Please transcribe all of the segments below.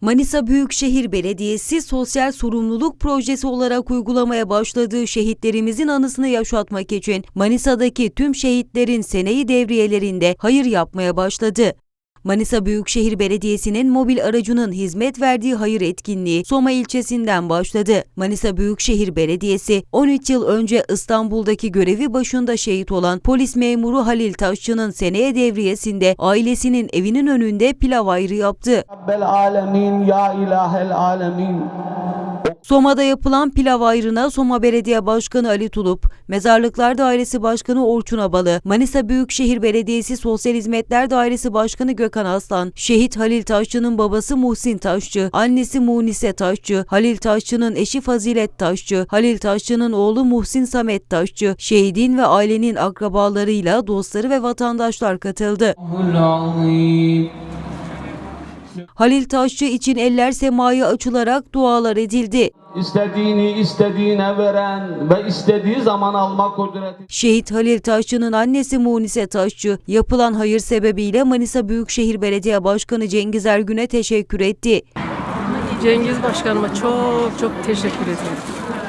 Manisa Büyükşehir Belediyesi sosyal sorumluluk projesi olarak uygulamaya başladığı şehitlerimizin anısını yaşatmak için Manisa'daki tüm şehitlerin seneyi devriyelerinde hayır yapmaya başladı. Manisa Büyükşehir Belediyesi'nin mobil aracının hizmet verdiği hayır etkinliği Soma ilçesinden başladı. Manisa Büyükşehir Belediyesi 13 yıl önce İstanbul'daki görevi başında şehit olan polis memuru Halil Taşçı'nın seneye devriyesinde ailesinin evinin önünde pilav ayrı yaptı. Rabbel alemin ya ilahel alemin. Soma'da yapılan pilav ayrına Soma Belediye Başkanı Ali Tulup, Mezarlıklar Dairesi Başkanı Orçun Abalı, Manisa Büyükşehir Belediyesi Sosyal Hizmetler Dairesi Başkanı Gökhan Aslan, Şehit Halil Taşçı'nın babası Muhsin Taşçı, annesi Munise Taşçı, Halil Taşçı'nın eşi Fazilet Taşçı, Halil Taşçı'nın oğlu Muhsin Samet Taşçı, şehidin ve ailenin akrabalarıyla dostları ve vatandaşlar katıldı. Halil Taşçı için eller semaya açılarak dualar edildi. İstediğini istediğine veren ve istediği zaman alma kudreti. Şehit Halil Taşçı'nın annesi Munise Taşçı, yapılan hayır sebebiyle Manisa Büyükşehir Belediye Başkanı Cengiz Ergün'e teşekkür etti. Cengiz Başkanıma çok çok teşekkür ediyorum.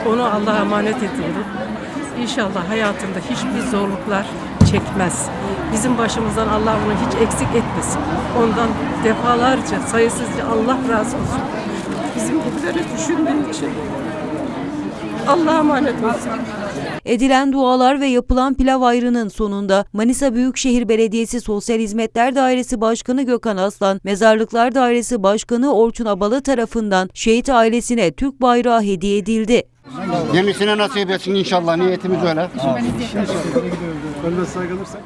Onu Allah'a emanet ediyorum. İnşallah hayatında hiçbir zorluklar çekmez. Bizim başımızdan Allah onu hiç eksik etmesin. Ondan defalarca, sayısızca Allah razı olsun. Bizim gibileri düşündüğü için. Allah'a emanet olsun. Edilen dualar ve yapılan pilav ayrının sonunda Manisa Büyükşehir Belediyesi Sosyal Hizmetler Dairesi Başkanı Gökhan Aslan, Mezarlıklar Dairesi Başkanı Orçun Abalı tarafından şehit ailesine Türk bayrağı hediye edildi. Yenisine nasip etsin inşallah niyetimiz öyle. Önde saygılırsak.